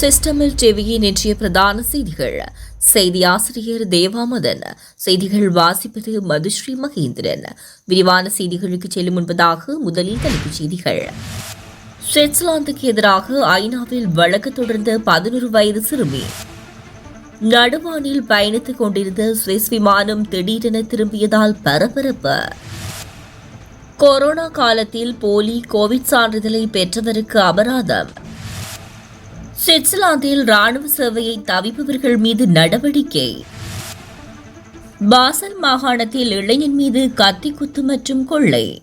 சிஸ்டமில் டிவியின் இன்றைய பிரதான செய்திகள். செய்தி ஆசிரியர் தேவாமதன் செய்திகள் வாசிப்பது மதுஸ்ரீ மகேந்திரன். விரிவான செய்திகளுக்கு செல்லும் முன்பதாக முதலில் தலைப்புச் செய்திகள். சுவிட்சர்லாந்துக்கு எதிராக ஐநாவில் வழக்கு தொடர்ந்த பதினொரு வயது சிறுமி. நடுவானில் பயணித்துக் கொண்டிருந்த சுவிஸ் விமானம் திடீரென திரும்பியதால் பரபரப்பு. கொரோனா காலத்தில் போலி கோவிட் சான்றிதழை பெற்றவருக்கு அபராதம். சுவிட்சர்லாந்தில் ராணுவ சேவையை தவிப்பவர்கள் மீது நடவடிக்கை. பாசல் மாகாணத்தில் இளைஞன் மீது கத்தி குத்து மற்றும் கொள்ளை.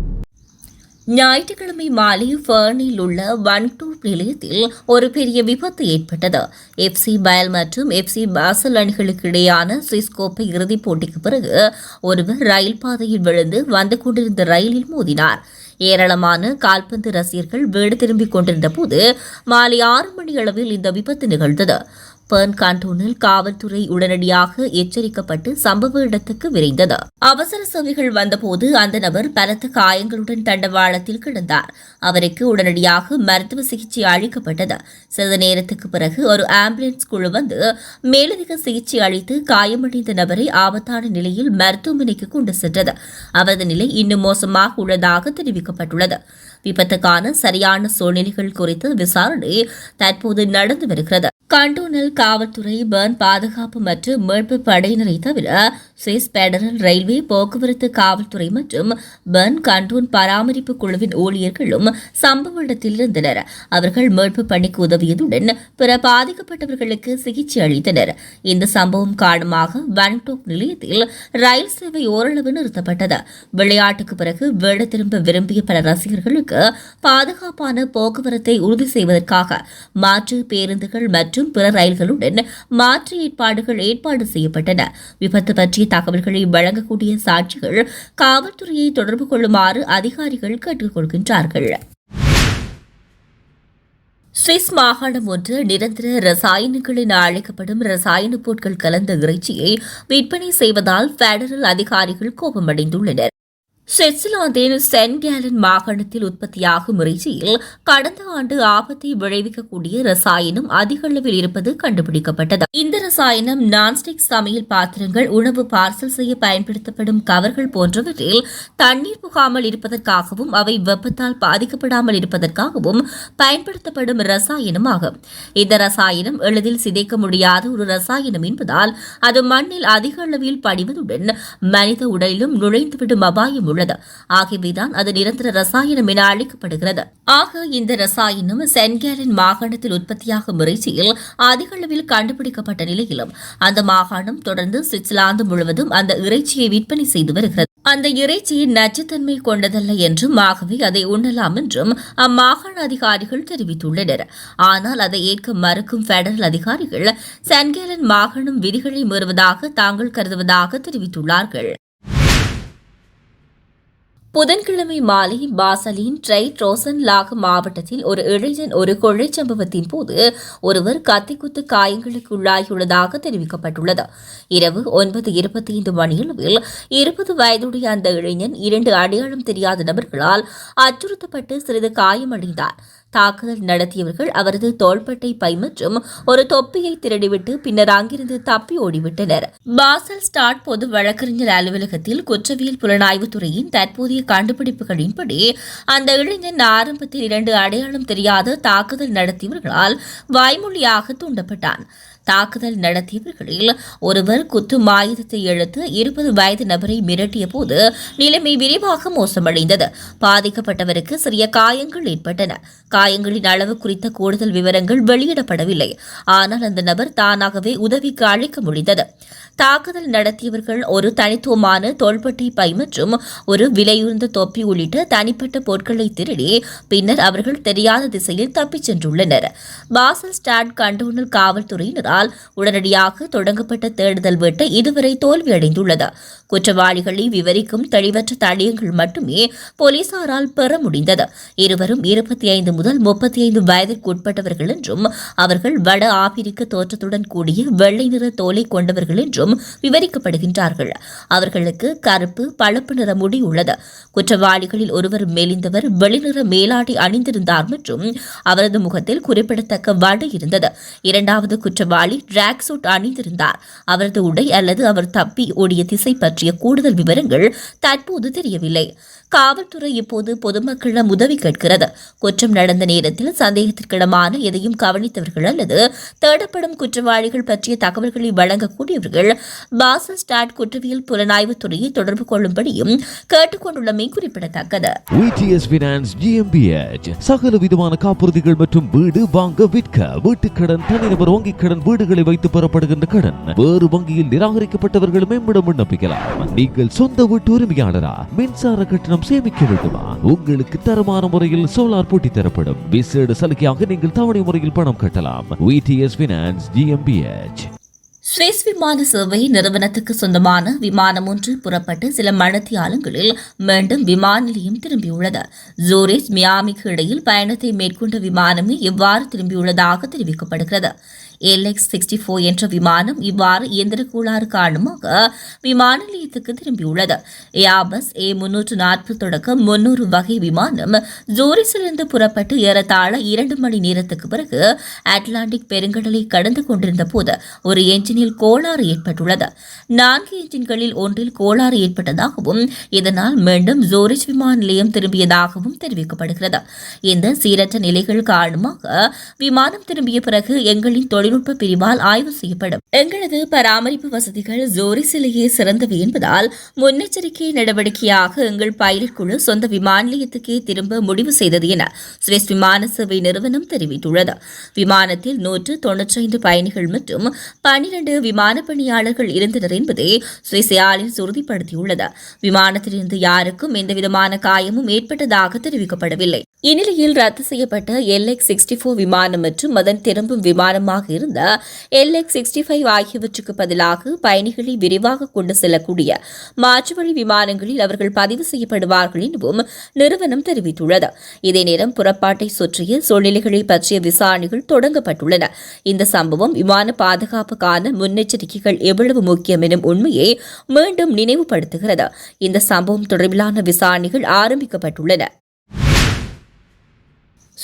ஞாயிற்றுக்கிழமை மாலை ஃபர்னில் உள்ள ஒன் டூ நிலையத்தில் ஒரு பெரிய விபத்து ஏற்பட்டது. எஃப்சி பயல் மற்றும் எஃப்சி பாசல் அணிகளுக்கு இடையான சுவிஸ் கோப்பை இறுதிப் போட்டிக்கு பிறகு ஒருவர் ரயில் பாதையில் விழுந்து வந்து கொண்டிருந்த ரயிலில் மோதினார். ஏராளமான கால்பந்து ரசிகர்கள் வீடு திரும்பிக் கொண்டிருந்த போது மாலை ஆறு மணி அளவில் இந்த விபத்து நிகழ்ந்தது. பெர்ன் கான்டோனில் காவல்துறை உடனடியாக எச்சரிக்கப்பட்டு சம்பவ இடத்துக்கு விரைந்தது. அவசர சேவைகள் வந்தபோது அந்த நபர் பலத்த காயங்களுடன் தண்டவாளத்தில் கிடந்தார். அவருக்கு உடனடியாக மருத்துவ சிகிச்சை அளிக்கப்பட்டது. சிறிது நேரத்துக்கு பிறகு ஒரு ஆம்புலன்ஸ் குழு வந்து மேலதிக சிகிச்சை அளித்து காயமடைந்த நபரை ஆபத்தான நிலையில் மருத்துவமனைக்கு கொண்டு சென்றது. அவரது நிலை இன்னும் மோசமாக உள்ளதாக தெரிவிக்கப்பட்டுள்ளது. விபத்துக்கான சரியான சூழ்நிலைகள் குறித்து விசாரணை தற்போது நடந்து வருகிறது. கண்டோனல் காவல்துறை பர்ன் பாதுகாப்பு மற்றும் மீட்பு படையினரை தவிர சுவிஸ் பெடரல் ரயில்வே போக்குவரத்து காவல்துறை மற்றும் பர்ன் கண்டோன் பராமரிப்பு குழுவின் ஊழியர்களும் சம்பவ இடத்தில் இருந்தனர். அவர்கள் மீட்பு பணிக்கு உதவியதுடன் பிற பாதிக்கப்பட்டவர்களுக்கு சிகிச்சை அளித்தனர். இந்த சம்பவம் காரணமாக வன்டோக் நிலையத்தில் ரயில் சேவை ஓரளவு நிறுத்தப்பட்டது. விளையாட்டுக்கு பிறகு வீடு திரும்ப விரும்பிய பல ரசிகர்களுக்கு பாதுகாப்பான போக்குவரத்தை உறுதி செய்வதற்காக மாற்று பேருந்துகள் மற்றும் பிற ரயில்களுடன் மாற்று ஏற்பாடுகள் ஏற்பாடு செய்யப்பட்டன. விபத்து பற்றிய தகவல்களை வழங்கக்கூடிய சாட்சிகள் காவல்துறையை தொடர்பு கொள்ளுமாறு அதிகாரிகள் கேட்டுக் கொள்கின்றார்கள். சுவிஸ் மாகாணம் ஒன்று நிரந்தர ரசாயனங்கள் என அழைக்கப்படும் ரசாயன பொருட்கள் கலந்த இறைச்சியை விற்பனை செய்வதால் பெடரல் அதிகாரிகள் கோபமடைந்துள்ளனர். சுவிட்சர்லாந்தின் சென்ட் கேலன் மாகாணத்தில் உற்பத்தியாகும் இறைச்சியில் கடந்த ஆண்டு ஆபத்தை விளைவிக்கக்கூடிய ரசாயனம் அதிக அளவில் இருப்பது கண்டுபிடிக்கப்பட்டது. இந்த ரசாயனம் நான்ஸ்டிக் சமையல் பாத்திரங்கள் உணவு பார்சல் செய்ய பயன்படுத்தப்படும் கவர்கள் போன்றவற்றில் தண்ணீர் புகாமல் இருப்பதற்காகவும் அவை வெப்பத்தால் பாதிக்கப்படாமல் இருப்பதற்காகவும் பயன்படுத்தப்படும் ரசாயனம் ஆகும் இந்த ரசாயனம் எளிதில் சிதைக்க முடியாத ஒரு ரசாயனம் என்பதால் அது மண்ணில் அதிக அளவில் படிவதுடன் மனித உடலிலும் நுழைந்துவிடும் அபாயம் உள்ளது ஆகவேதான் அது நிரந்தர ரசாயனம் என அழைக்கப்படுகிறது. ஆக இந்த ரசாயனம் சென்கேலின் மாகாணத்தில் உற்பத்தியாகும் இறைச்சியில் அதிக அளவில் கண்டுபிடிக்கப்பட்ட நிலையிலும் அந்த மாகாணம் தொடர்ந்து சுவிட்சர்லாந்து முழுவதும் அந்த இறைச்சியை விற்பனை செய்து வருகிறது. அந்த இறைச்சியின் நச்சுத்தன்மை கொண்டதல்ல என்றும் ஆகவே அதை உண்ணலாம் என்றும் அம்மாகாண அதிகாரிகள் தெரிவித்துள்ளனர். ஆனால் அதை ஏற்க மறுக்கும் பெடரல் அதிகாரிகள் சென்கேலன் மாகாணம் விதிகளை மீறுவதாக தாங்கள் கருதுவதாக தெரிவித்துள்ளார்கள். புதன்கிழமை மாலை பாசலின் ட்ரைட் ரோசன் மாவட்டத்தில் ஒரு இளைஞன் ஒரு கொள்ளை சம்பவத்தின் போது ஒருவர் கத்திக்குத்து காயங்களுக்கு உள்ளாகியுள்ளதாக தெரிவிக்கப்பட்டுள்ளது. இரவு ஒன்பது இருபத்தி ஐந்து மணியளவில் இருபது வயதுடைய அந்த இளைஞன் இரண்டு அடையாளம் தெரியாத நபர்களால் அச்சுறுத்தப்பட்டு சிறிது காயமடைந்தார். தாக்குதல் நடத்தியவர்கள் அவரது தோள்பட்டை பை மற்றும் ஒரு தொப்பியை திருடிவிட்டு பின்னர் அங்கிருந்து தப்பி ஓடிவிட்டனர். பாசல் ஸ்டாட் பொது வழக்கறிஞர் அலுவலகத்தில் குற்றவியல் புலனாய்வு துறையின் தற்போதைய கண்டுபிடிப்புகளின்படி அந்த இளைஞன் ஆரம்பத்தில் இரண்டு அடையாளம் தெரியாத தாக்குதல் நடத்தியவர்களால் வாய்மொழியாக தூண்டப்பட்டான். தாக்குதல் நடத்தியவர்களில் ஒருவர் குத்தும் ஆயுதத்தை எழுத்து இருபது வயது நபரை மிரட்டிய போது நிலைமை விரைவாக மோசமடைந்தது. பாதிக்கப்பட்டவருக்கு சிறிய காயங்கள் ஏற்பட்டன. காயங்களின் அளவு குறித்த கூடுதல் விவரங்கள் வெளியிடப்படவில்லை. ஆனால் அந்த நபர் தானாகவே உதவிக்கு அழைக்க முடிந்தது. தாக்குதல் நடத்தியவர்கள் ஒரு தனித்துவமான தோள்பட்டை பை மற்றும் ஒரு விலையுறந்த தொப்பி உள்ளிட்ட தனிப்பட்ட பொருட்களை திருடி பின்னர் அவர்கள் தெரியாத திசையில் தப்பிச் சென்றுள்ளனர். பாசல் ஸ்டாட் கண்டோனல் காவல்துறையினரால் உடனடியாக தொடங்கப்பட்ட தேடுதல் வேட்டை இதுவரை தோல்வியடைந்துள்ளது. குற்றவாளிகளை விவரிக்கும் தெளிவற்ற தடயங்கள் மட்டுமே போலீசாரால் பெற முடிந்தது. இருவரும் இருபத்தி ஐந்து முதல் முப்பத்தி ஐந்து வயதிற்குட்பட்டவர்கள் என்றும் அவர்கள் வட ஆப்பிரிக்க தோற்றத்துடன் கூடிய வெள்ளை நிற தோலை கொண்டவர்கள் என்றும் விவரிக்கப்படுகின்றார்கள். அவர்களுக்கு கருப்பு பழுப்பு நிற முடி உள்ளது. குற்றவாளிகளில் ஒருவர் மெலிந்தவர் வெளிநிற மேலாடை அணிந்திருந்தார் மற்றும் அவரது முகத்தில் குறிப்பிடத்தக்க வடு இருந்தது. இரண்டாவது குற்றவாளி டிராக் சூட் அணிந்திருந்தார். அவரது உடை அல்லது அவர் தப்பி ஓடிய திசை பற்றிய கூடுதல் விவரங்கள் தற்போது தெரியவில்லை. காவல்துறை இப்போது பொதுமக்களிடம் உதவி கேட்கிறது. குற்றம் நடந்த நேரத்தில் சந்தேகத்திற்கிடமான எதையும் கவனித்தவர்கள் அல்லது தேடப்படும் குற்றவாளிகள் பற்றிய தகவல்களை வழங்கக்கூடியவர்கள் பாசல் ஸ்டாட் குற்றவியல் புலனாய்வுத் துறையை தொடர்பு கொள்ளும்படியும் கேட்டுக்கொண்டுள்ளமை குறிப்பிடத்தக்கது. சகல விதமான காப்புறுதிகள் மற்றும் வீடு வாங்க விற்க வீட்டுக்கடன் தனிநபர் வங்கிக் கடன் வீடுகளை வைத்து பெறப்படுகின்ற கடன் வேறு வங்கியில் நிராகரிக்கப்பட்டவர்கள் மேம்பட விண்ணப்பிக்கலாம். நீங்கள் சொந்த வீட்டு உரிமையாளரா? மின்சார கட்டணம் சேமிக்க வேண்டுமா உங்களுக்கு தரமான முறையில் சோலார் போட்டி தரப்படும். விசேட சலுகையாக நீங்கள் தவணை முறையில் பணம் கட்டலாம். விடிஎஸ் பினான்ஸ் ஜிஎம்பிஎச் சுவிஸ் விமான சேவை நிறுவனத்துக்கு சொந்தமான விமானம் ஒன்று புறப்பட்டு சில மணத்தியாலங்களில் மீண்டும் விமான நிலையம் திரும்பியுள்ளது. ஜூரிச் மியாமிக்கு இடையில் பயணத்தை மேற்கொண்ட விமானமே இவ்வாறு திரும்பியுள்ளதாக தெரிவிக்கப்படுகிறது. எல்எக்ஸ் சிக்ஸ்டி ஃபோர் என்ற விமானம் இவ்வாறு இயந்திர கோளாறு காரணமாக விமான நிலையத்துக்கு திரும்பியுள்ளது. ஏபஸ் ஏ முன்னூற்று நாற்பது தொடக்கம் முன்னூறு வகை விமானம் ஜூரிஸிலிருந்து புறப்பட்டு ஏறத்தாழ இரண்டு மணி நேரத்துக்கு பிறகு அட்லாண்டிக் பெருங்கடலை கடந்து கொண்டிருந்த போது ஒரு என்ஜினில் கோளாறு ஏற்பட்டுள்ளது. நான்கு என்ஜின்களில் ஒன்றில் கோளாறு ஏற்பட்டதாகவும் இதனால் மீண்டும் ஜோரிஸ் விமான நிலையம் திரும்பியதாகவும் தெரிவிக்கப்படுகிறது. இந்த சீரற்ற நிலைகள் காரணமாக விமானம் திரும்பிய பிறகு எங்களின் தொழில் தொழில்நுட்ப பிரிவால் ஆய்வு செய்யப்படும். எங்களது பராமரிப்பு வசதிகள் ஜோரிசிலேயே சிறந்தவை என்பதால் முன்னெச்சரிக்கை நடவடிக்கையாக எங்கள் பைலட் குழு சொந்த விமான நிலையத்துக்கே திரும்ப முடிவு செய்தது என சுவிஸ் விமான சேவை நிறுவனம் தெரிவித்துள்ளது. விமானத்தில் நூற்று தொன்னூற்றி பயணிகள் மற்றும் பனிரண்டு விமான பணியாளர்கள் இருந்தனர் என்பதை சுவிஸ் ஏர்லைன்ஸ் உறுதிப்படுத்தியுள்ளது விமானத்திலிருந்து யாருக்கும் எந்தவிதமான காயமும் ஏற்பட்டதாக தெரிவிக்கப்படவில்லை. இந்நிலையில் ரத்து செய்யப்பட்ட எல்எக்ஸ் சிக்ஸ்டி ஃபோர் விமானம் மற்றும் அதன் திரும்பும் விமானமாக இருந்த எல்எக்ஸ் சிக்ஸ்டி ஃபைவ் ஆகியவற்றுக்கு பதிலாக பயணிகளை விரைவாக கொண்டு செல்லக்கூடிய மாற்று வழி விமானங்களில் அவர்கள் பதிவு செய்யப்படுவார்கள் எனவும் நிறுவனம் தெரிவித்துள்ளது. இதே நேரம் புறப்பாட்டை சுற்றிய சூழ்நிலைகளை பற்றிய விசாரணைகள் தொடங்கப்பட்டுள்ளன. இந்த சம்பவம் விமான பாதுகாப்புக்கான முன்னெச்சரிக்கைகள் எவ்வளவு முக்கியம் எனும் உண்மையை மீண்டும் நினைவுபடுத்துகிறது. இந்த சம்பவம் தொடர்பிலான விசாரணைகள் ஆரம்பிக்கப்பட்டுள்ளன.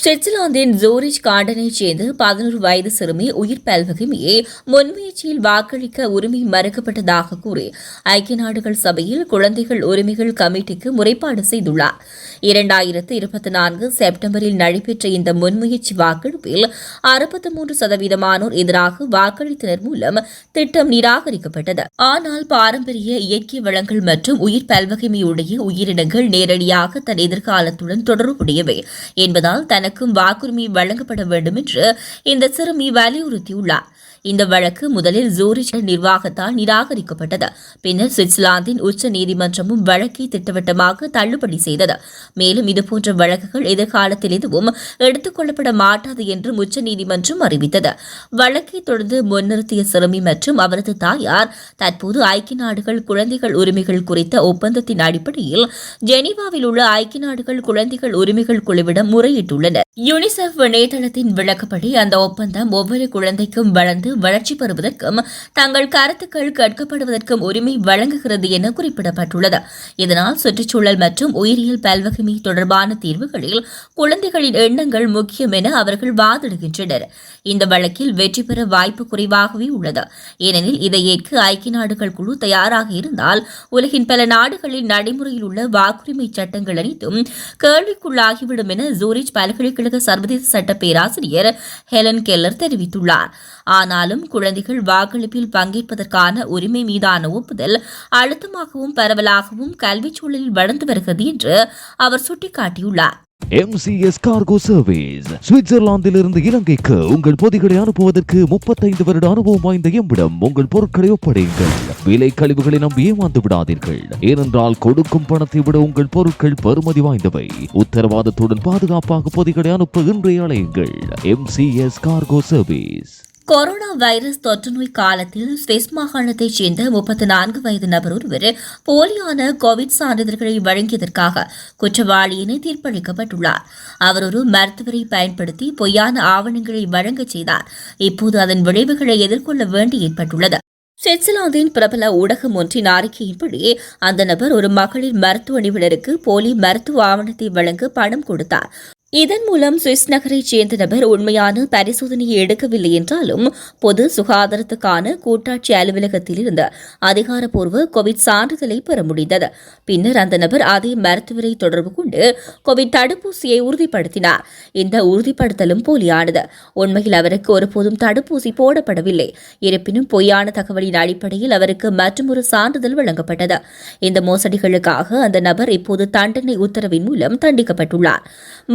சுவிட்சர்லாந்தின் ஜோரிச் கார்டனைச் சேர்ந்த பதினோரு வயது சிறுமி உயிர் பல்வகைமையே முன்முயற்சியில் வாக்களிக்க உரிமை மறுக்கப்பட்டதாக கூறி ஐக்கிய நாடுகள் சபையில் குழந்தைகள் உரிமைகள் கமிட்டிக்கு முறைப்பாடு செய்துள்ளார். இரண்டாயிரத்து இருபத்தி நான்கு செப்டம்பரில் நடைபெற்ற இந்த முன்முயற்சி வாக்கெடுப்பில் அறுபத்தி மூன்று சதவீதமானோர் எதிராக வாக்களித்தனர் மூலம் திட்டம் நிராகரிக்கப்பட்டது. ஆனால் பாரம்பரிய இயற்கை வளங்கள் மற்றும் உயிர் பல்வகைமையுடைய உயிரினங்கள் நேரடியாக தன் எதிர்காலத்துடன் தொடர்புடையவை என்பதால் தனக்கும் வாக்குரிமை வழங்கப்பட வேண்டும் என்று இந்த சிறுமி வலியுறுத்தியுள்ளார். இந்த வழக்கு முதலில் ஜூரிச் நிர்வாகத்தால் நிராகரிக்கப்பட்டது. பின்னர் சுவிட்சர்லாந்தின் உச்ச நீதிமன்றமும் வழக்கை திட்டவட்டமாக தள்ளுபடி செய்தது. மேலும் இதுபோன்ற வழக்குகள் எதிர்காலத்தில் எதுவும் எடுத்துக்கொள்ளப்பட மாட்டாது என்றும் உச்ச நீதிமன்றம் அறிவித்தது. வழக்கை தொடர்ந்து முன்னிறுத்திய சிறுமி மற்றும் அவரது தாயார் தற்போது ஐக்கிய நாடுகள் குழந்தைகள் உரிமைகள் குறித்த ஒப்பந்தத்தின் அடிப்படையில் ஜெனீவாவில் உள்ள ஐக்கிய நாடுகள் குழந்தைகள் உரிமைகள் குழுவிடம் முறையிட்டுள்ளனர். யுனிசெஃப் இணையதளத்தின் விளக்கப்படி அந்த ஒப்பந்தம் ஒவ்வொரு குழந்தைக்கும் வளர்ந்து வளர்ச்சி பெறுவதற்கும் தங்கள் கருத்துக்கள் கேட்கப்படுவதற்கும் உரிமை வழங்குகிறது என குறிப்பிடப்பட்டுள்ளது. இதனால் சுற்றுச்சூழல் மற்றும் உயிரியல் பல்வகைமை தொடர்பான தீர்வுகளில் குழந்தைகளின் எண்ணங்கள் முக்கியம் என அவர்கள் வாதிடுகின்றனர். இந்த வழக்கில் வெற்றி பெற வாய்ப்பு குறைவாகவே உள்ளது. ஏனெனில் இதை ஏற்க ஐக்கிய நாடுகள் குழு தயாராக இருந்தால் உலகின் பல நாடுகளில் நடைமுறையில் உள்ள வாக்குரிமை சட்டங்கள் அனைத்தும் கேள்விக்குள்ளாகிவிடும் என ஜூரிச் பல்கலைக்கழக சர்வதேச சட்ட பேராசிரியர் ஹெலன் கெல்லர் தெரிவித்துள்ளார். ஆனாலும் குழந்தைகள் வாக்களிப்பில் பங்கேற்பதற்கான உரிமை மீதான ஒப்புதல் அழுத்தமாகவும் பரவலாகவும் கல்விச் சூழலில் வளர்ந்து வருகிறது என்று அவர் சுட்டிக்காட்டியுள்ளார். எம்சிஎஸ் கார்கோ சர்வீஸ் சுவிட்சர்லாந்திலிருந்து இலங்கைக்கு உங்கள் பொதிகளை அனுப்புவதற்கு முப்பத்தைந்து வருட அனுபவம் வாய்ந்த எம்மிடம் உங்கள் பொருட்களை ஒப்படையுங்கள். விலை கழிவுகளை நம்பி ஏமாந்து விடாதீர்கள். ஏனென்றால் கொடுக்கும் பணத்தை விட உங்கள் பொருட்கள் பெறுமதி வாய்ந்தவை. உத்தரவாதத்துடன் பாதுகாப்பாக பொதிகளை அனுப்ப இன்றைய அழையுங்கள் MCS cargo service corona virus தொற்றுநோய் காலத்தில் ஸ்விஸ் மாகாணத்தைச் சேர்ந்த முப்பத்தி நான்கு வயது நபர் ஒருவர் போலியான கோவிட் சான்றிதழ்களை வழங்கியதற்காக குற்றவாளியினை தீர்ப்பளிக்கப்பட்டுள்ளார். அவர் ஒரு மருத்துவரை பயன்படுத்தி பொய்யான ஆவணங்களை வழங்கச் செய்தார். இப்போது அதன் விளைவுகளை எதிர்கொள்ள வேண்டி ஏற்பட்டுள்ளது. சுவிட்சர்லாந்தின் பிரபல ஊடகம் ஒன்றின் அறிக்கையின்படி அந்த நபர் ஒரு மகளிர் மருத்துவ நிபுணருக்கு போலி மருத்துவ ஆவணத்தை வழங்க பணம் கொடுத்தார். இதன் மூலம் சுவிஸ் நகரைச் சேர்ந்த நபர் உண்மையான பரிசோதனையை எடுக்கவில்லை என்றாலும் பொது சுகாதாரத்துக்கான கூட்டாட்சி அலுவலகத்தில் இருந்த அதிகாரப்பூர்வ கோவிட் சான்றிதழை பெற முடிந்தது. பின்னர் அந்த நபர் அதே மருத்துவரை தொடர்பு கொண்டு கோவிட் தடுப்பூசியை உறுதிப்படுத்தினார். இந்த உறுதிப்படுத்தலும் போலியானது. உண்மையில் அவருக்கு ஒருபோதும் தடுப்பூசி போடப்படவில்லை. இருப்பினும் பொய்யான தகவலின் அடிப்படையில் அவருக்கு மற்றொரு சான்றிதழ் வழங்கப்பட்டது. இந்த மோசடிகளுக்காக அந்த நபர் இப்போது தண்டனை உத்தரவின் மூலம் தண்டிக்கப்பட்டுள்ளார்.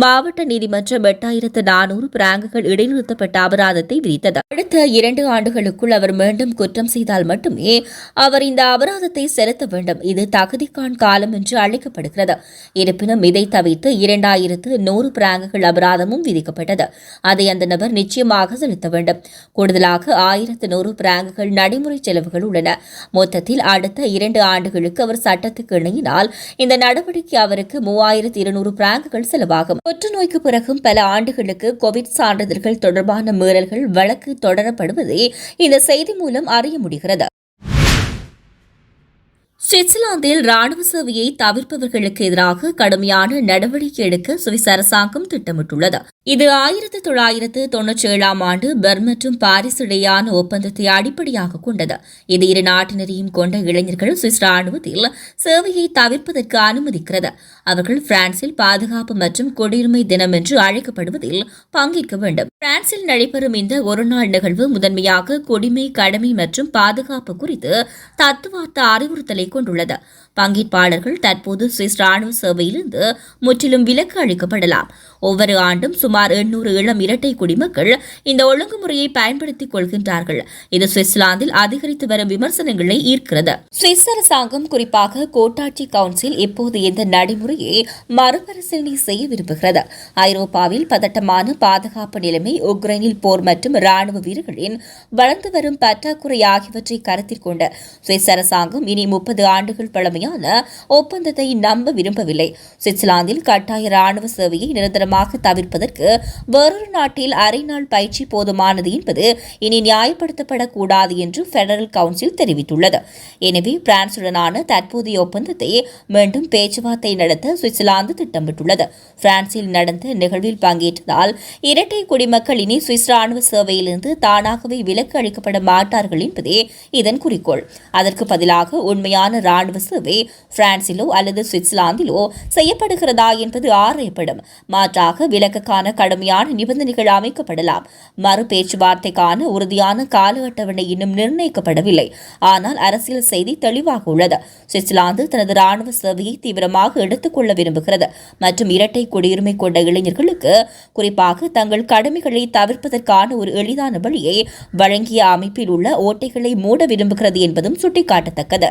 மாவட்ட நீதிமன்றம் எட்டாயிரத்து நானூறு பிராங்குகள் இடைநிறுத்தப்பட்ட அபராதத்தை விதித்தது. அடுத்த இரண்டு ஆண்டுகளுக்குள் அவர் மீண்டும் குற்றம் செய்தால் மட்டுமே அவர் இந்த அபராதத்தை செலுத்த வேண்டும். இது தகுதிக்கான் காலம் என்று அழைக்கப்படுகிறது. இருப்பினும் இதை தவிர்த்து இரண்டாயிரத்து நூறு பிராங்குகள் அபராதமும் விதிக்கப்பட்டது. அதை அந்த நபர் நிச்சயமாக செலுத்த வேண்டும். கூடுதலாக ஆயிரத்து நூறு பிராங்குகள் நடைமுறை செலவுகள் உள்ளன. மொத்தத்தில் அடுத்த இரண்டு ஆண்டுகளுக்கு அவர் சட்டத்துக்கு இணையினால் இந்த நடவடிக்கை அவருக்கு மூவாயிரத்து இருநூறு பிராங்குகள் செலவாகும். புற்றுநோய்க்கு பிறகும் பல ஆண்டுகளுக்கு கோவிட் சான்றிதழ்கள் தொடர்பான மீறல்கள் வழக்கு தொடரப்படுவதை இந்த செய்தி மூலம் அறிய முடிகிறது. சுவிட்சர்லாந்தில் ராணுவ சேவையை தவிர்ப்பவர்களுக்கு எதிராக கடுமையான நடவடிக்கை எடுக்க சுவிஸ் அரசாங்கம் திட்டமிட்டுள்ளது. இது ஆயிரத்தி தொள்ளாயிரத்து தொன்னூற்றி ஏழாம் ஆண்டு பெர் மற்றும் பாரிஸ் இடையான ஒப்பந்தத்தை அடிப்படையாக கொண்டது. இது இரு நாட்டினரையும் கொண்ட இளைஞர்கள் சுவிஸ் ராணுவத்தில் சேவையை தவிர்ப்பதற்கு அனுமதிக்கிறது. அவர்கள் பிரான்சில் பாதுகாப்பு மற்றும் குடியுரிமை தினம் என்று அழைக்கப்படுவதில் பங்கேற்க வேண்டும். பிரான்சில் நடைபெறும் இந்த ஒருநாள் நிகழ்வு முதன்மையாக குடிமை கடமை மற்றும் பாதுகாப்பு குறித்து தத்துவார்த்த அறிவுறுத்தலை கொண்டுள்ளது பங்கேற்பாளர்கள் தற்போது சுவிஸ் ராணுவ சேவையிலிருந்து முற்றிலும் விலக்கு அளிக்கப்படலாம். ஒவ்வொரு ஆண்டும் சுமார் எண்ணூறு இளம் இரட்டை குடிமக்கள் இந்த ஒழுங்குமுறையை பயன்படுத்திக் கொள்கின்றார்கள். இது சுவிட்சர்லாந்தில் அதிகரித்து வரும் விமர்சனங்களை ஈர்க்கிறது. சுவிஸ் அரசாங்கம் குறிப்பாக கோட்டாட்சி கவுன்சில் இப்போது இந்த நடைமுறையை மறுபரிசீலனை செய்ய விரும்புகிறது. ஐரோப்பாவில் பதட்டமான பாதுகாப்பு நிலைமை உக்ரைனில் போர் மற்றும் ராணுவ வீரர்களின் வளர்ந்து வரும் பற்றாக்குறை ஆகியவற்றை கருத்தில் கொண்டு சுவிஸ் அரசாங்கம் இனி முப்பது ஆண்டுகள் பழமை பழமையான ஒப்பந்தத்தை நம்ப விரும்பவில்லை. சுவிட்சர்லாந்தில் கட்டாய ராணுவ சேவையை நிரந்தரமாக தவிர்ப்பதற்கு வேறொரு நாட்டில் அரை நாள் பயிற்சி போதுமானது என்பது இனி நியாயப்படுத்தப்படக்கூடாது என்று பெடரல் கவுன்சில் தெரிவித்துள்ளது. எனவே பிரான்சுடனான தற்போதைய ஒப்பந்தத்தை மீண்டும் பேச்சுவார்த்தை நடத்த சுவிட்சர்லாந்து திட்டமிட்டுள்ளது. பிரான்சில் நடந்த நிகழ்வில் பங்கேற்றதால் இரட்டை குடிமக்கள் இனி சுவிஸ் ராணுவ சேவையிலிருந்து தானாகவே விலக்கு அளிக்கப்பட மாட்டார்கள் என்பதே இதன் குறிக்கோள். அதற்கு பதிலாக உண்மையான ராணுவ சேவை பிரான்சிலோ அல்லது சுவிட்சர்லாந்திலோ செய்யப்படுகிறதா என்பது ஆராயப்படும். மாற்றாக விலக்குக்கான கடுமையான நிபந்தனைகள் அமைக்கப்படலாம். மறு பேச்சுவார்த்தைக்கான உறுதியான கால அட்டவணை இன்னும் நிர்ணயிக்கப்படவில்லை. ஆனால் அரசியல் செய்தி தெளிவாக உள்ளது. சுவிட்சர்லாந்து தனது ராணுவ சேவையை தீவிரமாக எடுத்துக்கொள்ள விரும்புகிறது. மற்றும் இரட்டை குடியுரிமை கொண்ட இளைஞர்களுக்கு குறிப்பாக தங்கள் கடமைகளை தவிர்ப்பதற்கான ஒரு எளிதான வழியை வழங்கிய அமைப்பில் உள்ள ஓட்டைகளை மூட விரும்புகிறது என்பதும் சுட்டிக்காட்டத்தக்கது.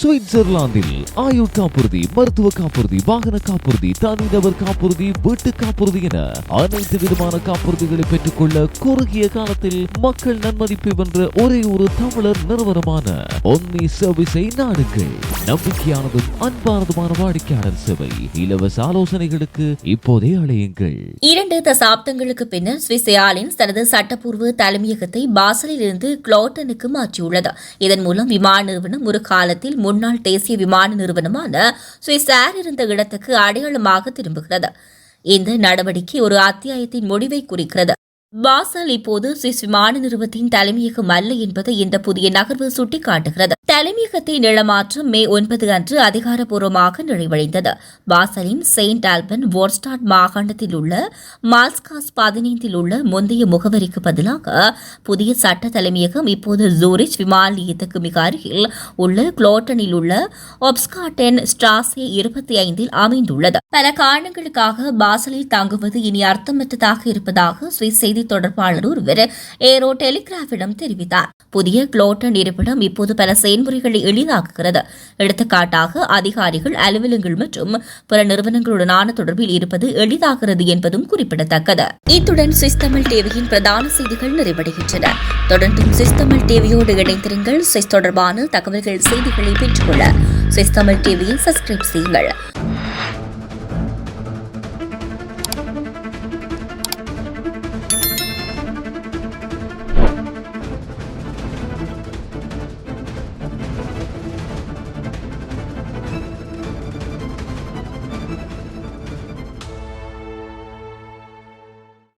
சுவிட்சர்லாந்தில் ஆயுள் காப்புறுதி மருத்துவ காப்புறுதி வாகன காப்புறுதி தனிநபர் காப்புறுதி வீட்டு காப்புறுதி என அனைத்து விதமான காப்புறுதிகளை பெற்றுக்கொள்ள குறுகிய காலத்தில் மக்கள் நன்மதிப்பை வென்ற ஒரே ஒரு தமிழர் நிறுவனமான ஒன்னி சர்வீஸை நாடுங்கள். நம்பிக்கையானதும் அன்பானதுமான வாடிக்கையாளர் சேவை இலவச ஆலோசனைகளுக்கு இப்போதே அழையுங்கள். இரண்டு தசாப்தங்களுக்கு பின்னர் சுவிஸ் ஏர்லைன்ஸ் தனது சட்டப்பூர்வ தலைமையகத்தை பாசலில் இருந்து குளோட்டனுக்கு மாற்றியுள்ளது. இதன் மூலம் விமான நிறுவனம் ஒரு காலத்தில் முன்னாள் தேசிய விமான நிறுவனமான சுவிஸ் ஏர் இருந்த இடத்துக்கு அடையாளமாக திரும்புகிறது. இந்த நடவடிக்கை ஒரு அத்தியாயத்தின் முடிவை குறிக்கிறது. பாசல் இப்போது சுவிஸ் விமான நிறுவனத்தின் தலைமையகம் அல்ல என்பதை இந்த புதிய நகர்வு சுட்டிக்காட்டுகிறது. தலைமையகத்தை நிலமாற்றம் மே ஒன்பது அன்று அதிகாரப்பூர்வமாக நிறைவடைந்தது. பாசலின் செயின்ட் ஆல்பன் வோர்ஸ்டாட் மாகாணத்தில் உள்ள மால்ஸ்காஸ் பதினைந்தில் உள்ள முந்தைய முகவரிக்கு பதிலாக புதிய சட்ட தலைமையகம் இப்போது ஜூரிச் விமான நிலையத்துக்கு மிக அருகில் உள்ள குளோட்டனில் உள்ள ஒப்ஸ்காட்டன் ஸ்ட்ராசே இருபத்தி ஐந்தில் அமைந்துள்ளது. பல காரணங்களுக்காக பாசலில் தங்குவது இனி அர்த்தமற்றதாக இருப்பதாக சுவிஸ் செய்தி தொடர்பாளர் ஒருவர் ஏரோ டெலிகிராஃபிடம் தெரிவித்தார். புதிய குளோட்டன் இருப்பிடம் இப்போது பல செயல்முறைகளை எளிதாக்குகிறது. எடுத்துக்காட்டாக அதிகாரிகள் அலுவலகங்கள் மற்றும் பிற நிறுவனங்களுடனான தொடர்பில் இருப்பது எளிதாகிறது என்பதும் குறிப்பிடத்தக்கது. இத்துடன் சுவிஸ் தமிழ் டிவியின் பிரதான செய்திகள் நிறைவடைகின்றன. தொடர்ந்தும் சுவிஸ் தமிழ் டிவியோடு இணைந்திருங்கள். சுவிஸ் தொடர்பான தகவல்கள் செய்திகளை பெற்றுக்கொள்ள சுவிஸ் தமிழ் டிவியை சப்ஸ்கிரைப் செய்யுங்கள்.